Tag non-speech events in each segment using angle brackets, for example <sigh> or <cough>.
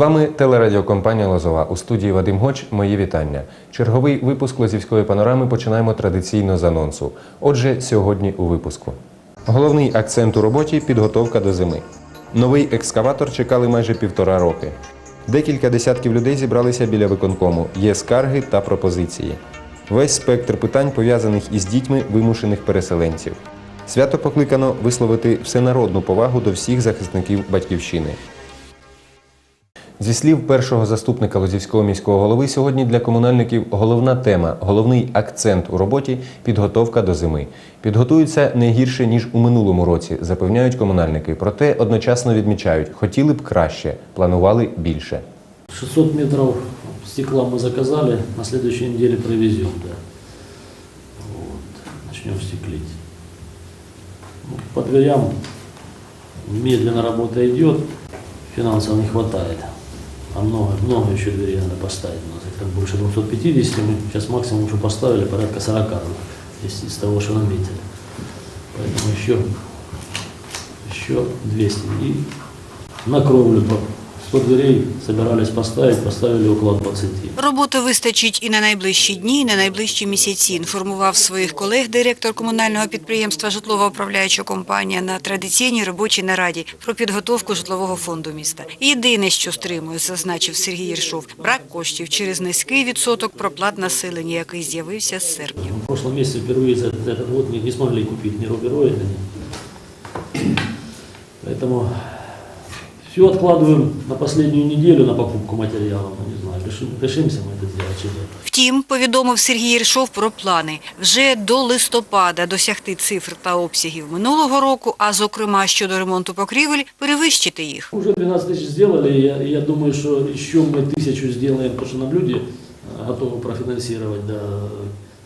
вами телерадіокомпанія Лозова. У студії Вадим Гоч. Мої вітання. Черговий випуск Лозівської панорами починаємо традиційно з анонсу. Отже, сьогодні у випуску. Головний акцент у роботі підготовка до зими. Новий екскаватор чекали майже півтора роки. Декілька десятків людей зібралися біля виконкому. Є скарги та пропозиції. Весь спектр питань пов'язаних із дітьми вимушених переселенців. Свято покликано висловити всенародну повагу до всіх захисників батьківщини. Зі слів першого заступника Лозівського міського голови, сьогодні для комунальників головна тема, головний акцент у роботі підготовка до зими. Підготуються не гірше ніж у минулому році, запевняють комунальники. Проте одночасно відмічають, хотіли б краще, планували більше. 600 метров стекла мы заказали, на следующей неделе привезем, да. Вот, начнем стеклить. Ну, по дверям медленно работа идет, финансов не хватает. А много, много еще дверей надо поставить. У нас их там больше 250, мы сейчас максимум уже поставили порядка 40, из, из того, что наметили. Поэтому еще, еще 200. И на кровлю 100 дверей собирались поставить, поставили около 20. Роботи вистачить і на найближчі дні, і на найближчі місяці. Інформував своїх колег директор комунального підприємства Житлова управляюча компанія на традиційній робочій нараді про підготовку житлового фонду міста. Єдине, що стримує, зазначив Сергій Єршов, брак коштів через низький відсоток проплат населення, який з'явився з серпня. В прошлом месяце впервые за этот год не, не смогли купить ни рубероида, ни... Поэтому все откладываем на последнюю неделю на покупку материалов. Ну, не знаю, решим, решимся мы это сделать чи нет. Втім, повідомив Сергій Єршов про плани вже до листопада досягти цифр та обсягів минулого року, а зокрема щодо ремонту покрівель, перевищити їх. Уже 12 тысяч сделали, и я, и я думаю, что еще мы тысячу сделаем, потому что нам люди э, готовы профинансировать до,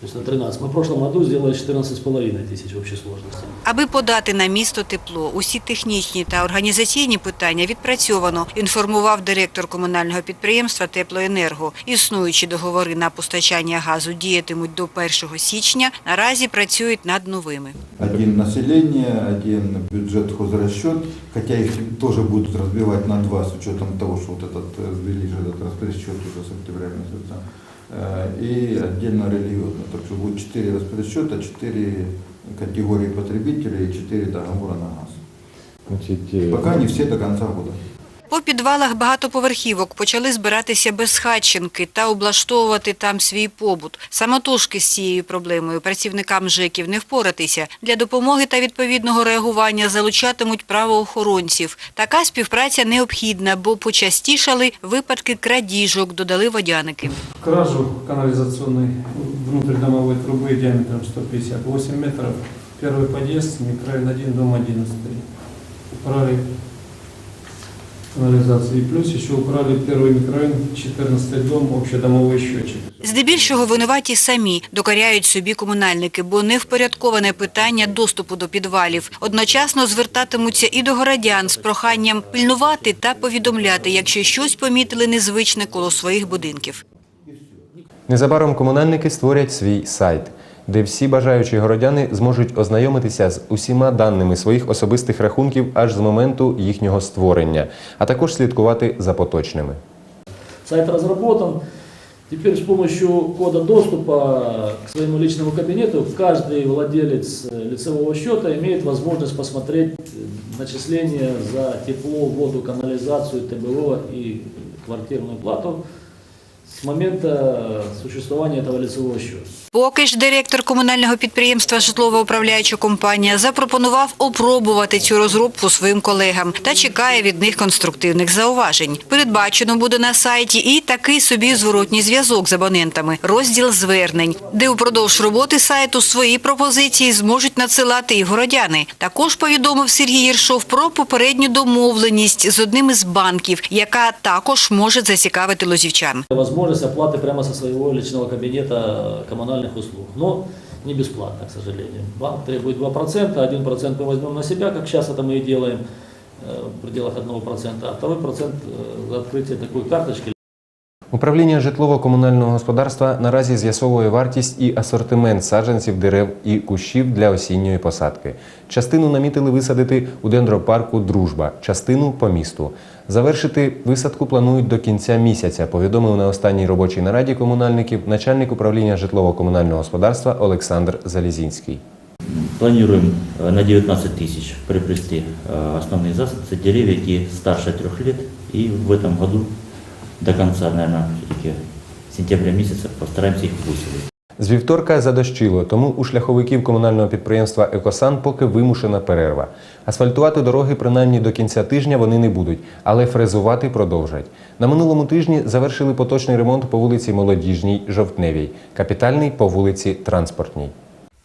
то есть на 13. Мы в прошлом году сделали 14,5 тысяч в общей сложности. Аби подати на місто тепло, усі технічні та організаційні питання відпрацьовано, інформував директор комунального підприємства Теплоенерго. Існуючі договори на постачання газу діятимуть до 1 січня. Наразі працюють над новими. Один население, один бюджет хозрасчет, хотя их тоже будут разбивать на два с учетом того, что вот этот э, ввели же этот распределчет уже с октября месяца. И отдельно религиозно. Так что будет четыре распределчета, четыре категории потребителей и четыре договора на газ. Пока не все до конца года. По підвалах багатоповерхівок почали збиратися безхатченки та облаштовувати там свій побут. Самотужки з цією проблемою працівникам ЖЕКів не впоратися. Для допомоги та відповідного реагування залучатимуть правоохоронців. Така співпраця необхідна, бо почастішали випадки крадіжок, додали водяники. кражу канализационной внутридомовой трубы диаметром 158 метров. Первый подъезд, микрорайон 1, дом 11. Украли канализации. И плюс еще украли первый микрорайон, 14 дом, общедомовой счетчик. Здебільшого винуваті самі докоряють собі комунальники, бо невпорядковане питання доступу до підвалів. Одночасно звертатимуться і до городян з проханням пильнувати та повідомляти, якщо щось помітили незвичне коло своїх будинків. Незабаром комунальники створять свій сайт, де всі бажаючі городяни зможуть ознайомитися з усіма даними своїх особистих рахунків аж з моменту їхнього створення, а також слідкувати за поточними. Сайт разработан. Теперь с помощью кода доступа к своему личному кабинету каждый владелец э, лицевого счета имеет возможность посмотреть э, начисления за тепло, воду, канализацию, ТБО и квартирную плату с момента существования этого лицевого счета. Поки ж директор комунального підприємства «Житлово-управляюча компанія» запропонував опробувати цю розробку своїм колегам та чекає від них конструктивних зауважень. Передбачено буде на сайті і такий собі зворотній зв'язок з абонентами, розділ звернень, де упродовж роботи сайту свої пропозиції зможуть надсилати і городяни. Також повідомив Сергій Єршов про попередню домовленість з одним із банків, яка також може зацікавити лозівчан. Возможность оплаты прямо со своего личного кабинета коммунальных услуг, но не бесплатно, к сожалению. Банк требует 2%, 1% мы возьмем на себя, как сейчас это мы и делаем, э, в пределах 1%, а второй процент э, за открытие такой карточки Управління житлово-комунального господарства наразі з'ясовує вартість і асортимент саджанців дерев і кущів для осінньої посадки. Частину намітили висадити у дендропарку Дружба, частину по місту. Завершити висадку планують до кінця місяця, повідомив на останній робочій нараді комунальників начальник управління житлово-комунального господарства Олександр Залізінський. Планируем э, на 19 тысяч приобрести э, основные засадцы, деревья, які старше трех лет. И в этом году до конца, наверное, все-таки сентября месяца постараемся их высадить. З вівторка задощило, тому у шляховиків комунального підприємства Екосан поки вимушена перерва. Асфальтувати дороги принаймні до кінця тижня вони не будуть, але фрезувати продовжать. На минулому тижні завершили поточний ремонт по вулиці Молодіжній, Жовтневій, капітальний по вулиці Транспортній.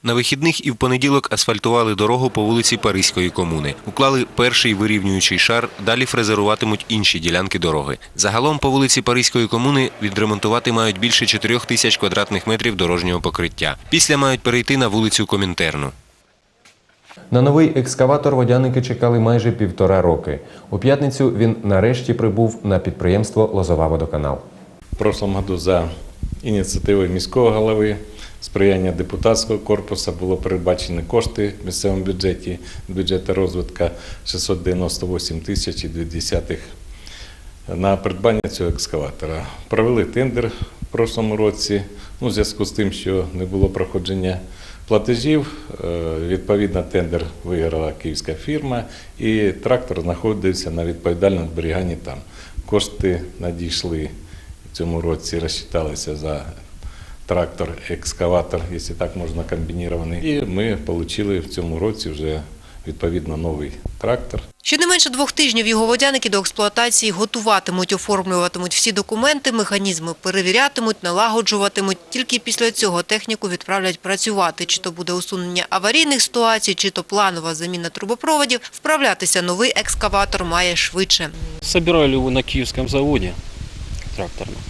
На вихідних і в понеділок асфальтували дорогу по вулиці Паризької комуни. Уклали перший вирівнюючий шар, далі фрезеруватимуть інші ділянки дороги. Загалом по вулиці Паризької комуни відремонтувати мають більше 4 тисяч квадратних метрів дорожнього покриття. Після мають перейти на вулицю Комінтерну. На новий екскаватор водяники чекали майже півтора роки. У п'ятницю він нарешті прибув на підприємство Лозова водоканал. В прошлом году за ініціативою міського голови, сприяння депутатського корпусу було передбачені кошти в місцевому бюджеті, бюджету розвитку 698 тисяч і 2 десятих на придбання цього екскаватора. Провели тендер в прошлому році, ну, в зв'язку з тим, що не було проходження платежів. е, Відповідно, тендер виграла київська фірма, і трактор знаходився на відповідальному зберіганні там. Кошти надійшли в цьому році, розчиталися за трактор, екскаватор, якщо так можна комбінірований. І ми отримали в цьому році вже відповідно новий трактор. Щонайменше двох тижнів його водяники до експлуатації готуватимуть, оформлюватимуть всі документи, механізми перевірятимуть, налагоджуватимуть. Тільки після цього техніку відправлять працювати. Чи то буде усунення аварійних ситуацій, чи то планова заміна трубопроводів. Вправлятися новий екскаватор має швидше. Собирали его на киевском заводе тракторном.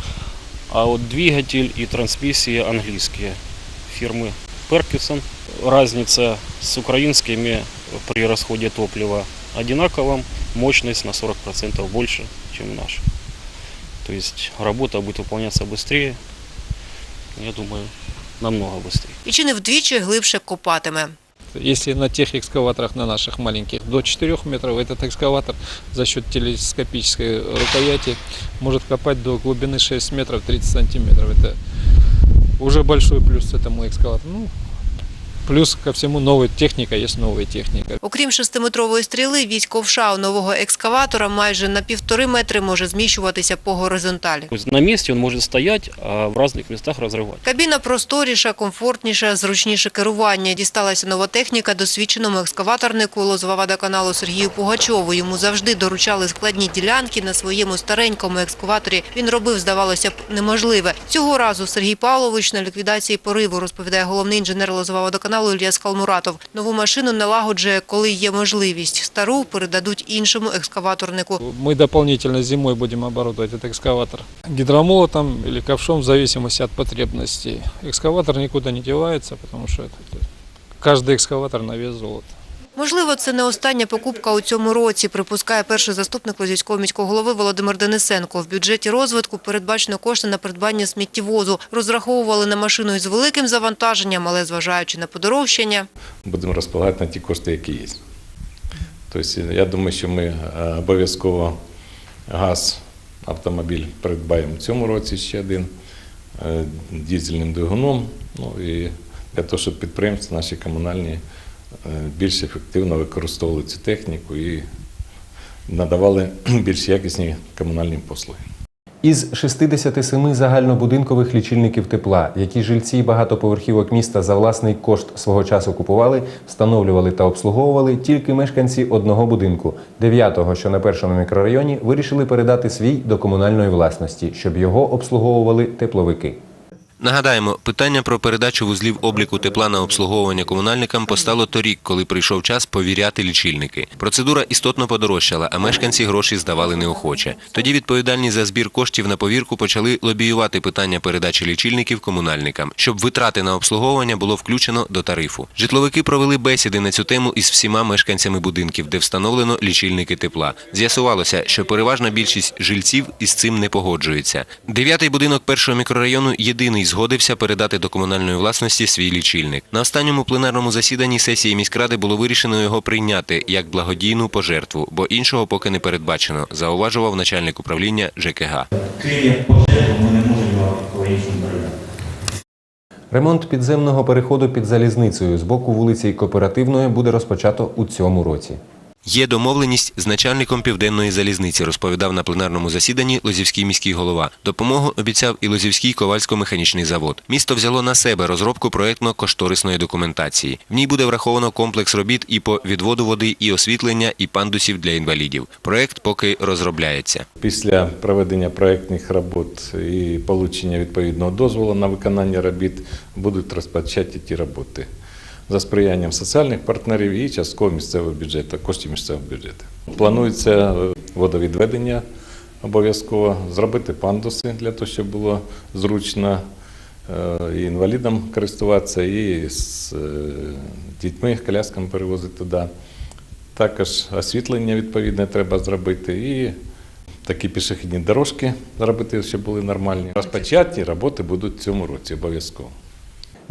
А вот двигатель и трансмиссия английские фирмы Перкисон. Разница с украинскими при расходе топлива одинакова, мощность на 40% больше, чем наша. То есть работа будет выполняться быстрее, я думаю, намного быстрее. І чи не вдвічі глибше копатиме. Если на тех экскаваторах, на наших маленьких, до 4 метров, этот экскаватор за счет телескопической рукояти может копать до глубины 6 метров 30 сантиметров. Это уже большой плюс этому экскаватору. Ну, плюс ко всему новая техника, есть новая техника. Окрім шестиметрової стріли, вісь ковша у нового екскаватора майже на півтори метри може зміщуватися по горизонталі. На месте он может стоять, а в разных местах разрывать. Кабіна просторіша, комфортніша, зручніше керування. Дісталася нова техніка досвідченому екскаваторнику Лозова-водоканалу Сергію Пугачову. Йому завжди доручали складні ділянки на своєму старенькому екскаваторі. Він робив, здавалося б, неможливе. Цього разу Сергій Павлович на ліквідації пориву, розповідає головний інженер Лозова-водоканалу Ілья Скалмуратов. Нову машину налагоджує, коли є можливість. Стару передадуть іншому екскаваторнику. Мы дополнительно зимой будем оборудовать этот экскаватор гидромолотом или ковшом в зависимости от потребностей. Экскаватор никуда не девается, потому что это, это- каждый экскаватор на вес золота. Можливо, це не остання покупка у цьому році, припускає перший заступник Лозівського міського голови Володимир Денисенко. В бюджеті розвитку передбачено кошти на придбання сміттєвозу. Розраховували на машину із великим завантаженням, але зважаючи на подорожчання, будемо розполагати на ті кошти, які є. Тобто, я думаю, що ми е, обов'язково газ, автомобіль придбаємо в цьому році ще один е, дизельним двигуном. Ну і для того, щоб підприємства наші комунальні більш ефективно використовували цю техніку і надавали <clears throat> більш якісні комунальні послуги. Із 67 загальнобудинкових лічильників тепла, які жильці багатоповерхівок міста за власний кошт свого часу купували, встановлювали та обслуговували, тільки мешканці одного будинку, дев'ятого, що на першому мікрорайоні, вирішили передати свій до комунальної власності, щоб його обслуговували тепловики. Нагадаємо, питання про передачу вузлів обліку тепла на обслуговування комунальникам постало торік, коли прийшов час повіряти лічильники. Процедура істотно подорожчала, а мешканці гроші здавали неохоче. Тоді відповідальні за збір коштів на повірку почали лобіювати питання передачі лічильників комунальникам, щоб витрати на обслуговування було включено до тарифу. Житловики провели бесіди на цю тему із всіма мешканцями будинків, де встановлено лічильники тепла. З'ясувалося, що переважна більшість жильців із цим не погоджується. Дев'ятий будинок першого мікрорайону єдиний згодився передати до комунальної власності свій лічильник. На останньому пленарному засіданні сесії міськради було вирішено його прийняти як благодійну пожертву, бо іншого поки не передбачено, зауважував начальник управління ЖКГ. Крім пожежу ми не можемо екологічно передати. Ремонт підземного переходу під залізницею з боку вулиці Кооперативної буде розпочато у цьому році. Є домовленість з начальником південної залізниці, розповідав на пленарному засіданні Лозівський міський голова. Допомогу обіцяв і Лозівський ковальсько-механічний завод. Місто взяло на себе розробку проєктно-кошторисної документації. В ній буде враховано комплекс робіт і по відводу води, і освітлення, і пандусів для інвалідів. Проєкт поки розробляється. Після проведення проєктних робот і отримання відповідного дозволу на виконання робіт будуть розпочаті ті роботи за сприянням соціальних партнерів і частково місцевого бюджету, коштів місцевого бюджету. Планується е, водовідведення обов'язково, зробити пандуси для того, щоб було зручно е, і інвалідам користуватися, і з е, дітьми, колясками перевозити туди. Також освітлення відповідне треба зробити і такі пішохідні дорожки зробити, щоб були нормальні. Розпочаті роботи будуть в цьому році обов'язково.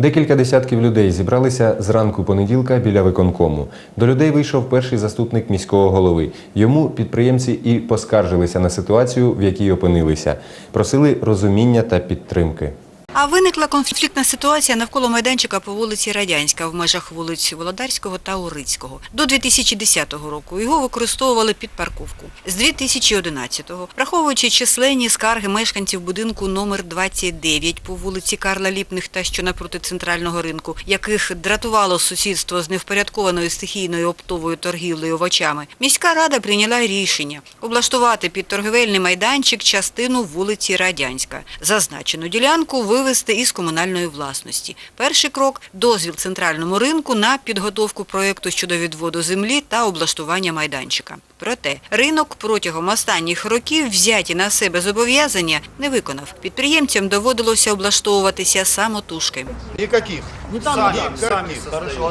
Декілька десятків людей зібралися зранку понеділка біля виконкому. До людей вийшов перший заступник міського голови. Йому підприємці і поскаржилися на ситуацію, в якій опинилися. Просили розуміння та підтримки. А виникла конфліктна ситуація навколо майданчика по вулиці Радянська в межах вулиць Володарського та Урицького. До 2010 року його використовували під парковку. З 2011-го, враховуючи численні скарги мешканців будинку номер 29 по вулиці Карла Ліпних та що напроти центрального ринку, яких дратувало сусідство з невпорядкованою стихійною оптовою торгівлею овочами, міська рада прийняла рішення облаштувати під торгівельний майданчик частину вулиці Радянська. Зазначену ділянку вивести із комунальної власності. Перший крок – дозвіл центральному ринку на підготовку проєкту щодо відводу землі та облаштування майданчика. Проте ринок протягом останніх років взяті на себе зобов'язання не виконав. Підприємцям доводилося облаштовуватися самотужки. Никаких. сами, сами.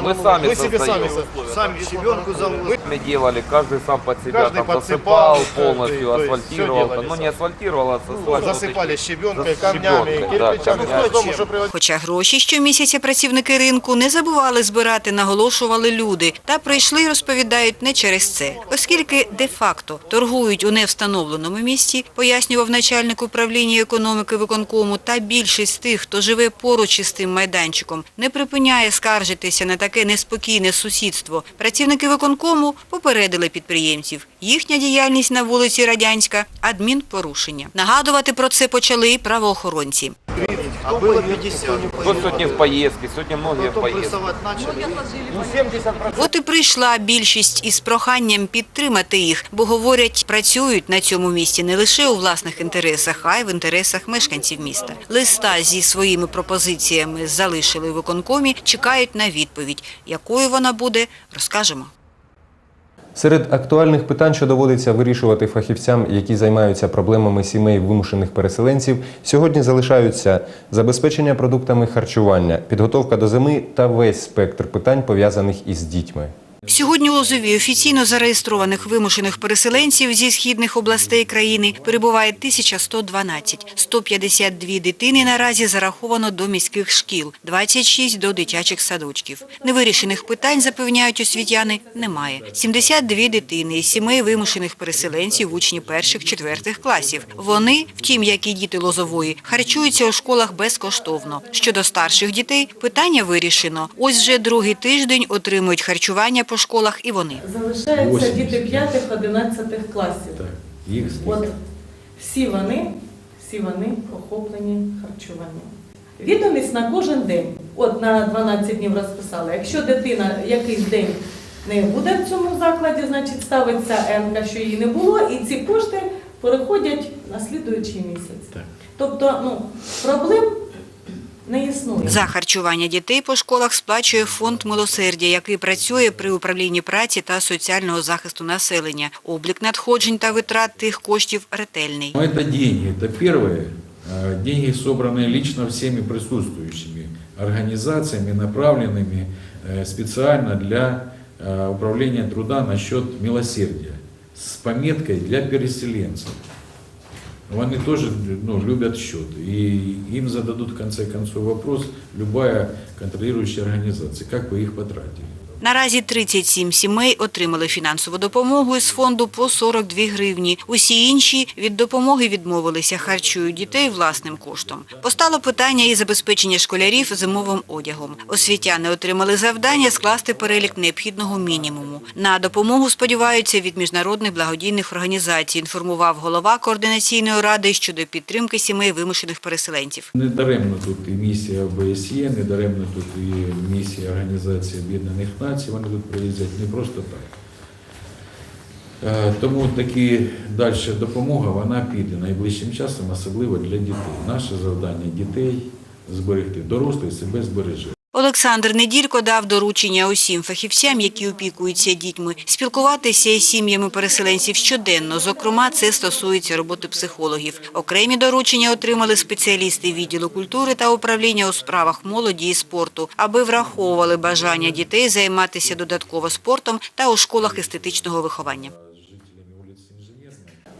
Мы сами Мы себе сами, создаем. со- сами щебенку заводим. Мы делали, каждый сам под себя Каждый там подсыпал, засыпал э, полностью, то есть асфальтировал. всё делали ну сами. не асфальтировал, а Ну, асфальт засыпали щебенкой, За камнями, щебенкой, да, кирпичами. камнями. Ну, тому, що приводить Хоча гроші щомісяця працівники ринку не забували збирати, наголошували люди, та прийшли, розповідають, не через це. Оскільки де-факто торгують у невстановленому місці, пояснював начальник управління економіки виконкому, та більшість тих, хто живе поруч із тим майданчиком, не припиняє скаржитися на таке неспокійне сусідство. Працівники виконкому попередили підприємців. Їхня діяльність на вулиці Радянська – адмінпорушення. Нагадувати про це почали правоохоронці. А было 50. Кто сегодня в поездке, сегодня многие в Потом поездке. прессовать начали. От і прийшла більшість із проханням підтримати їх, бо говорять, працюють на цьому місці не лише у власних інтересах, а й в інтересах мешканців міста. Листа зі своїми пропозиціями залишили у виконкомі, чекають на відповідь. Якою вона буде, розкажемо. Серед актуальних питань, що доводиться вирішувати фахівцям, які займаються проблемами сімей вимушених переселенців, сьогодні залишаються забезпечення продуктами харчування, підготовка до зими та весь спектр питань, пов'язаних із дітьми. Сьогодні у Лозові офіційно зареєстрованих вимушених переселенців зі східних областей країни перебуває 1112. 152 дитини наразі зараховано до міських шкіл, 26 до дитячих садочків. Невирішених питань, запевняють освітяни, немає. 72 дитини із сімей вимушених переселенців учні перших-четвертих класів. Вони, втім, як і діти Лозової, харчуються у школах безкоштовно. Щодо старших дітей, питання вирішено. Ось вже другий тиждень отримують харчування по школах і вони. Залишаються діти 5-11 класів. Так От всі вони, всі вони охоплені харчуванням. Відомість на кожен день. От на 12 днів розписали. Якщо дитина якийсь день не буде в цьому закладі, значить ставиться енка, що її не було, і ці кошти переходять на слідуючий місяць. Тобто, ну, проблем не існує. За харчування дітей по школах сплачує фонд милосердя, який працює при управлінні праці та соціального захисту населення. Облік надходжень та витрат тих коштів ретельний. Но это деньги. Это первое. э, Деньги, собранные лично всеми присутствующими организациями, направленными э, специально для э, управления труда насчет милосердия с пометкой для переселенцев. они тоже ну, любят счет. И им зададут в конце концов вопрос любая контролирующая организация, как вы их потратили. Наразі 37 сімей отримали фінансову допомогу із фонду по 42 гривні. Усі інші від допомоги відмовилися, харчують дітей власним коштом. Постало питання і забезпечення школярів зимовим одягом. Освітяни отримали завдання скласти перелік необхідного мінімуму. На допомогу сподіваються від міжнародних благодійних організацій, інформував голова координаційної ради щодо підтримки сімей вимушених переселенців. Не даремно тут і місія ОБСЄ, не даремно тут і місія Організації Об'єднаних Націй, вони тут приїздять не просто так. Е, Тому таки далі допомога вона піде найближчим часом, особливо для дітей. Наше завдання дітей зберегти, дорослий себе збереже. Олександр Неділько дав доручення усім фахівцям, які опікуються дітьми, спілкуватися із сім'ями переселенців щоденно. Зокрема, це стосується роботи психологів. Окремі доручення отримали спеціалісти відділу культури та управління у справах молоді і спорту, аби враховували бажання дітей займатися додатково спортом та у школах естетичного виховання.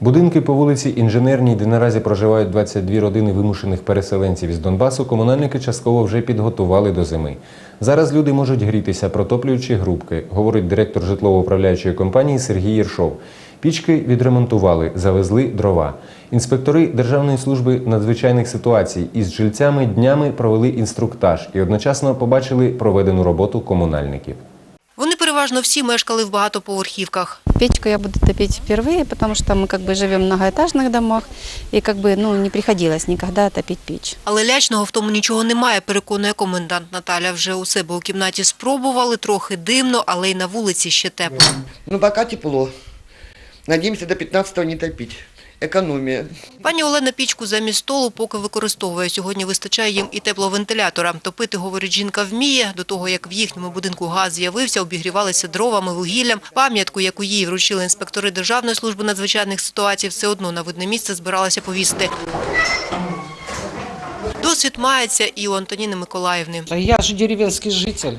Будинки по вулиці Інженерній, де наразі проживають 22 родини вимушених переселенців із Донбасу, комунальники частково вже підготували до зими. Зараз люди можуть грітися, протоплюючи грубки, говорить директор житлово-управляючої компанії Сергій Єршов. Пічки відремонтували, завезли дрова. Інспектори Державної служби надзвичайних ситуацій із жильцями днями провели інструктаж і одночасно побачили проведену роботу комунальників. Вони переважно всі мешкали в багатоповерхівках. Печку я буду топить впервые, потому что мы как бы живем в многоэтажных домах, и как бы ну, не приходилось никогда топить печь. Але лячного в тому нічого немає, переконує комендант Наталя. Вже у себе у кімнаті спробували, трохи димно, але й на вулиці ще тепло. Ну пока тепло. Надеемся до 15 не топить. Экономия. Пані Олена пічку замість столу поки використовує. Сьогодні вистачає їм і тепловентилятора. Топити, говорить, жінка вміє. До того, як в їхньому будинку газ з'явився, обігрівалися дровами, вугіллям. Пам'ятку, яку їй вручили інспектори Державної служби надзвичайних ситуацій, все одно на видне місце збиралася повісити. Досвід мається і у Антоніни Миколаївни. Я же деревенский житель.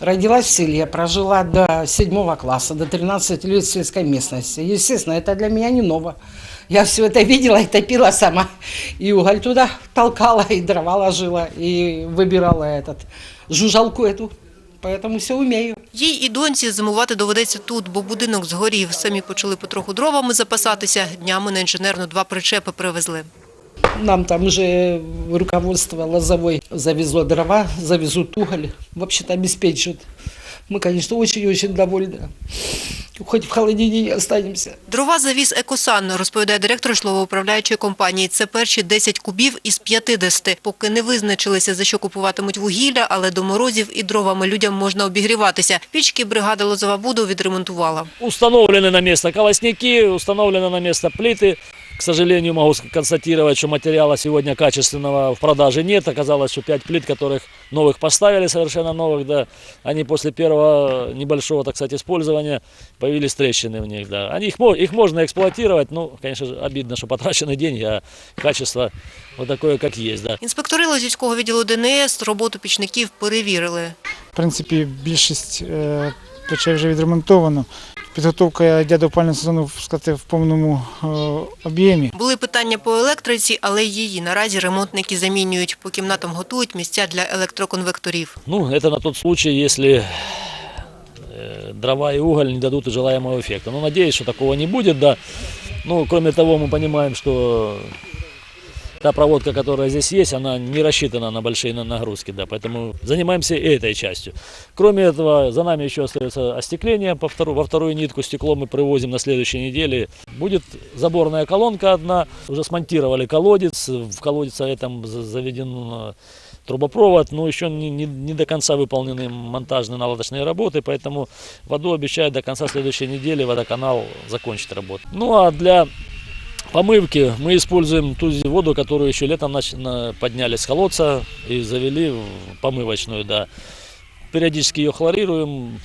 Родилась в селе, прожила до седьмого класса, до 13 лет в сельской местности. Естественно, это для меня не ново. Я все это видела и топила сама. И уголь туда толкала, и дрова ложила, и выбирала этот, жужжалку эту. Поэтому все умею. Їй і доньці зимувати доведеться тут, бо будинок згорів. Самі почали потроху дровами запасатися. Днями на інженерну два причепи привезли. Нам там уже руководство Лозовой завезло дрова, завезут уголь. Вообще-то обеспечивают. Мы, конечно, очень-очень довольны. Хоть в холодине не останемся. Дрова завіз «Екосан», розповідає директор житлово-управляючої компанії. Це перші 10 кубів із 50. Поки не визначилися, за що купуватимуть вугілля, але до морозів і дровами людям можна обігріватися. Пічки бригада Лозова Буду відремонтувала. Установлены на место колосники, установлены на место плиты. К сожалению, могу констатировать, что материала сегодня качественного в продаже нет. Оказалось, что пять плит, которых новых поставили, совершенно новых, да, они после первого небольшого, так сказать, использования появились трещины в них, да. Они, их, мо- их можно эксплуатировать, ну, конечно же, обидно, что потрачены деньги, а качество вот такое, как есть, да. Інспектори Лозівського відділу ДНС роботу пічників перевірили. В принципі, більшість е, печей вже відремонтовано. Підготовка йде до опалювального сезону сказати, в повному е, об'ємі. Були питання по електриці, але її наразі ремонтники замінюють. По кімнатам готують місця для електроконвекторів. Ну, это на тот случай, если э, дрова и уголь не дадут желаемого эффекта. Ну, надеюсь, что такого не будет, да. Ну, кроме того, мы понимаем, что та проводка, которая здесь есть, она не рассчитана на большие на- нагрузки, да, поэтому занимаемся этой частью. Кроме этого, за нами еще остается остекление, по втору- во вторую нитку стекло мы привозим на следующей неделе. Будет заборная колонка одна, уже смонтировали колодец, в колодце этом за- заведен э, трубопровод, но еще не, не- не до конца выполнены монтажные наладочные работы, поэтому воду обещают до конца следующей недели водоканал закончит работу. Ну а для помывки мы используем ту воду, которую еще летом нач- на- подняли с колодца и завели в помывочную, да. Периодически ее хлорируем,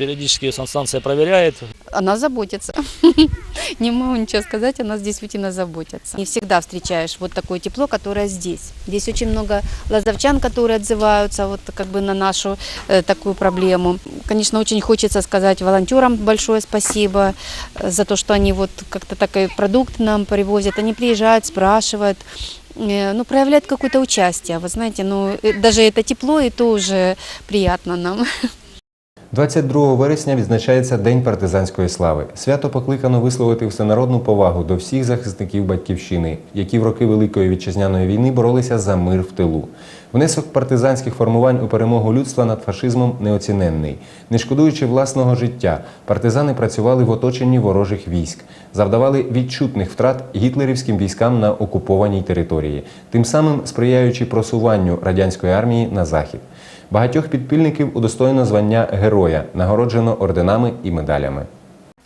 Периодически санстанция проверяет. Она заботится. <laughs> Не могу ничего сказать, о нас действительно заботятся. Не всегда встречаешь вот такое тепло, которое здесь. Здесь очень много лазовчан, которые отзываются вот как бы на нашу э, такую проблему. Конечно, очень хочется сказать волонтерам большое спасибо э, за то, что они вот как-то такой продукт нам привозят. Они приезжают, спрашивают, э, ну, проявляют какое-то участие. Вы знаете, ну, э, даже это тепло, и то уже приятно нам. <laughs> 22 вересня відзначається День партизанської слави. Свято покликано висловити всенародну повагу до всіх захисників батьківщини, які в роки Великої вітчизняної війни боролися за мир в тилу. Внесок партизанських формувань у перемогу людства над фашизмом неоціненний. Не шкодуючи власного життя, партизани працювали в оточенні ворожих військ, завдавали відчутних втрат гітлерівським військам на окупованій території, тим самим сприяючи просуванню радянської армії на захід. Багатьох підпільників удостоєно звання героя, нагороджено орденами і медалями.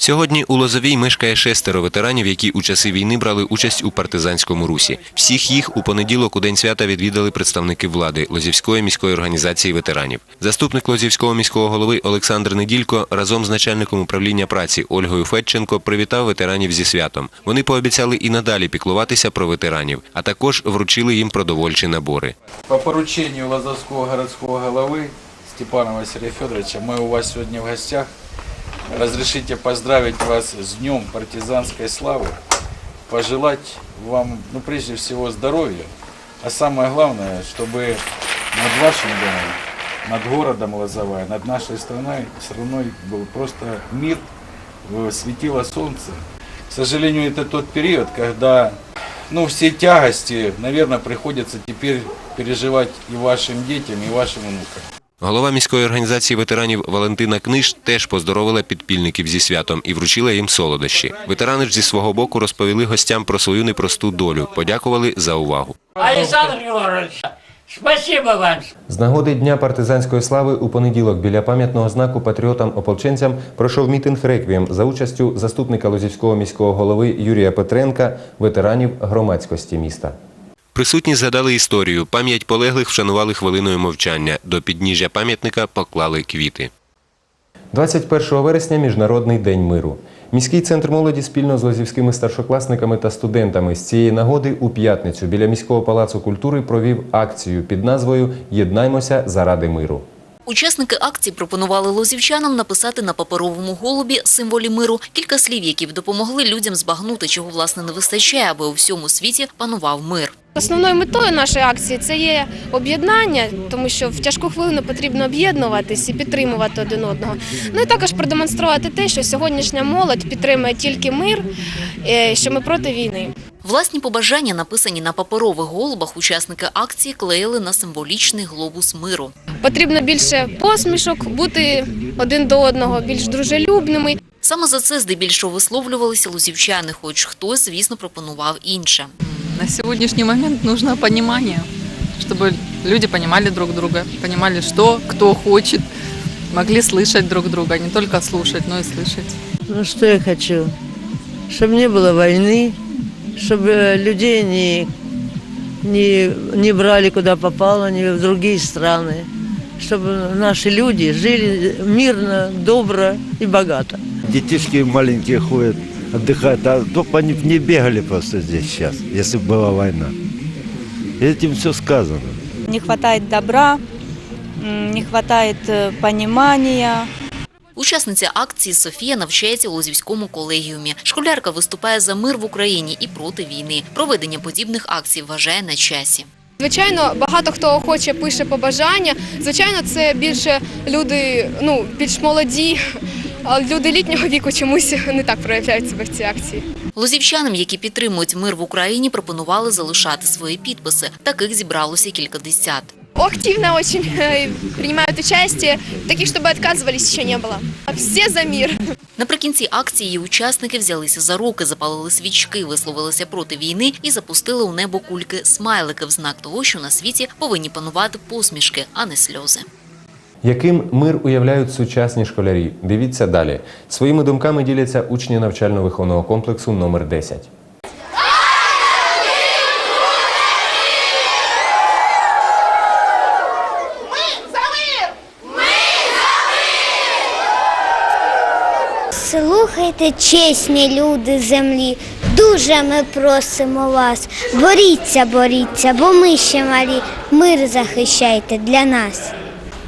Сьогодні у Лозовій мешкає шестеро ветеранів, які у часи війни брали участь у партизанському русі. Всіх їх у понеділок у день свята відвідали представники влади Лозівської міської організації ветеранів. Заступник Лозівського міського голови Олександр Неділько разом з начальником управління праці Ольгою Федченко привітав ветеранів зі святом. Вони пообіцяли і надалі піклуватися про ветеранів, а також вручили їм продовольчі набори. По поручению Лазовского городского головы Степана Василия Федоровича мы у вас сегодня в гостях. Разрешите поздравить вас с Днем партизанской славы, пожелать вам, ну прежде всего, здоровья, а самое главное, чтобы над вашим домом, над городом Лозовая, над нашей страной, страной был просто мир, светило солнце. К сожалению, это тот период, когда ну, все тягости, наверное, приходится теперь переживать и вашим детям, и вашим внукам. Голова міської організації ветеранів Валентина Книж теж поздоровила підпільників зі святом і вручила їм солодощі. Ветерани ж зі свого боку розповіли гостям про свою непросту долю, подякували за увагу. Александр Григорович, спасибо вам. З нагоди Дня партизанської слави у понеділок біля пам'ятного знаку патріотам-ополченцям пройшов мітинг реквієм за участю заступника Лозівського міського голови Юрія Петренка, ветеранів громадськості міста. Присутні згадали історію. Пам'ять полеглих вшанували хвилиною мовчання. До підніжжя пам'ятника поклали квіти. 21 вересня Міжнародний день миру. Міський центр молоді спільно з лозівськими старшокласниками та студентами з цієї нагоди у п'ятницю біля міського палацу культури провів акцію під назвою Єднаймося заради миру. Учасники акції пропонували лозівчанам написати на паперовому голубі символі миру кілька слів, які б допомогли людям збагнути, чого власне не вистачає, аби у всьому світі панував мир. Основною метою нашої акції це є об'єднання, тому що в тяжку хвилину потрібно об'єднуватись і підтримувати один одного. Ну і також продемонструвати те, що сьогоднішня молодь підтримує тільки мир, е, що ми проти війни. Власні побажання, написані на паперових голубах, учасники акції клеїли на символічний глобус миру. Потрібно більше посмішок, бути один до одного більш дружелюбними. Саме за це здебільшого висловлювалися лузівчани, хоч хтось, звісно, пропонував інше. На сегодняшний момент нужно понимание, чтобы люди понимали друг друга, понимали, что кто хочет, могли слышать друг друга, не только слушать, но и слышать. Ну что я хочу? Чтобы не было войны, чтобы людей не, не, не брали куда попало, не в другие страны. Чтобы наши люди жили мирно, добро и богато. Детишки маленькие ходят, отдыхают, а только они б не бегали просто здесь сейчас, если бы была война. Этим все сказано. Не хватает добра, м, не хватает э, понимания. Учасниця акції Софія навчається у Лозівському колегіумі. Школярка виступає за мир в Україні і проти війни. Проведення подібних акцій вважає на часі. Звичайно, багато хто охоче пише побажання. Звичайно, це більше люди, ну більш молоді, а люди літнього віку чомусь не так проявляють себе в цій акції. Лозівчанам, які підтримують мир в Україні, пропонували залишати свої підписи. Таких зібралося кількадесят. Активно очень э, принимают участие, таких, чтобы отказывались, еще не было. Все за мир. Наприкінці акції її учасники взялися за руки, запалили свічки, висловилися проти війни і запустили у небо кульки смайлики в знак того, що на світі повинні панувати посмішки, а не сльози. яким мир уявляють сучасні школярі? Дивіться далі. Своїми думками діляться учні навчально-виховного комплексу номер 10. Слухайте, чесні люди землі, дуже ми просимо вас. Боріться, боріться, бо ми ще малі. Мир захищайте для нас.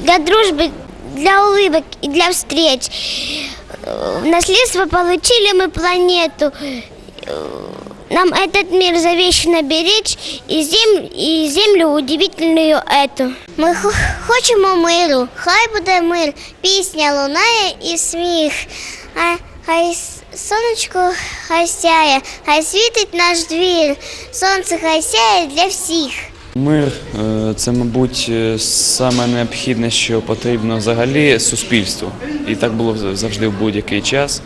Для дружби, для улыбок и для встреч. Э, В наследство получили мы планету. Э, Нам этот мир завещано беречь и, зем... и землю удивительную эту. Ми хо- хочемо миру, хай буде мир, пісня лунає і сміх. А, хай с- сонечко хай сяє, хай світить наш двір, сонце хай сяє для всіх. Мир е, це, мабуть, е, саме необхідне, що потрібно взагалі суспільству. І так було завжди в будь-який час,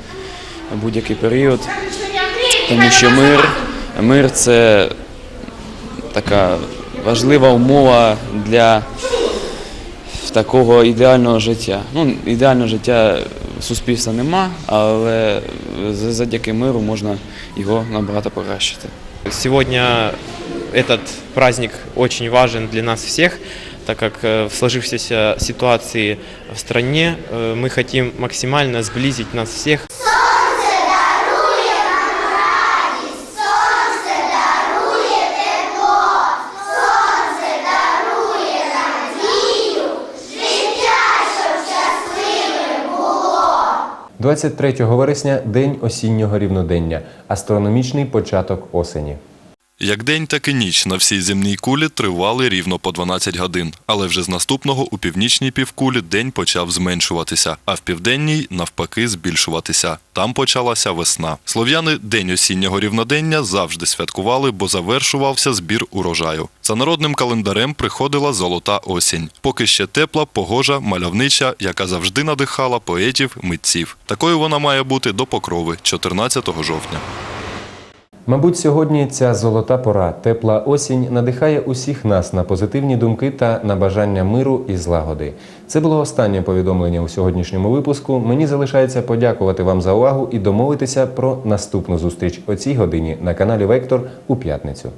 в будь-який період. Тому що мир, мир це така важлива умова для такого ідеального життя. Ну, ідеального життя суспільства нема, але завдяки миру можна його набагато покращити. Сегодня этот праздник очень важен для нас всех, так как э, в сложившейся ситуации в стране э, мы хотим максимально сблизить нас всех. – 23 вересня – День осіннього рівнодення, астрономічний початок осені. Як день, так і ніч на всій земній кулі тривали рівно по 12 годин. Але вже з наступного у північній півкулі день почав зменшуватися, а в південній навпаки збільшуватися. Там почалася весна. Слов'яни день осіннього рівнодення завжди святкували, бо завершувався збір урожаю. За народним календарем приходила золота осінь. Поки ще тепла, погожа, мальовнича, яка завжди надихала поетів, митців. Такою вона має бути до покрови 14 жовтня. Мабуть, сьогодні ця золота пора, тепла осінь надихає усіх нас на позитивні думки та на бажання миру і злагоди. Це було останнє повідомлення у сьогоднішньому випуску. Мені залишається подякувати вам за увагу і домовитися про наступну зустріч о цій годині на каналі Вектор у п'ятницю.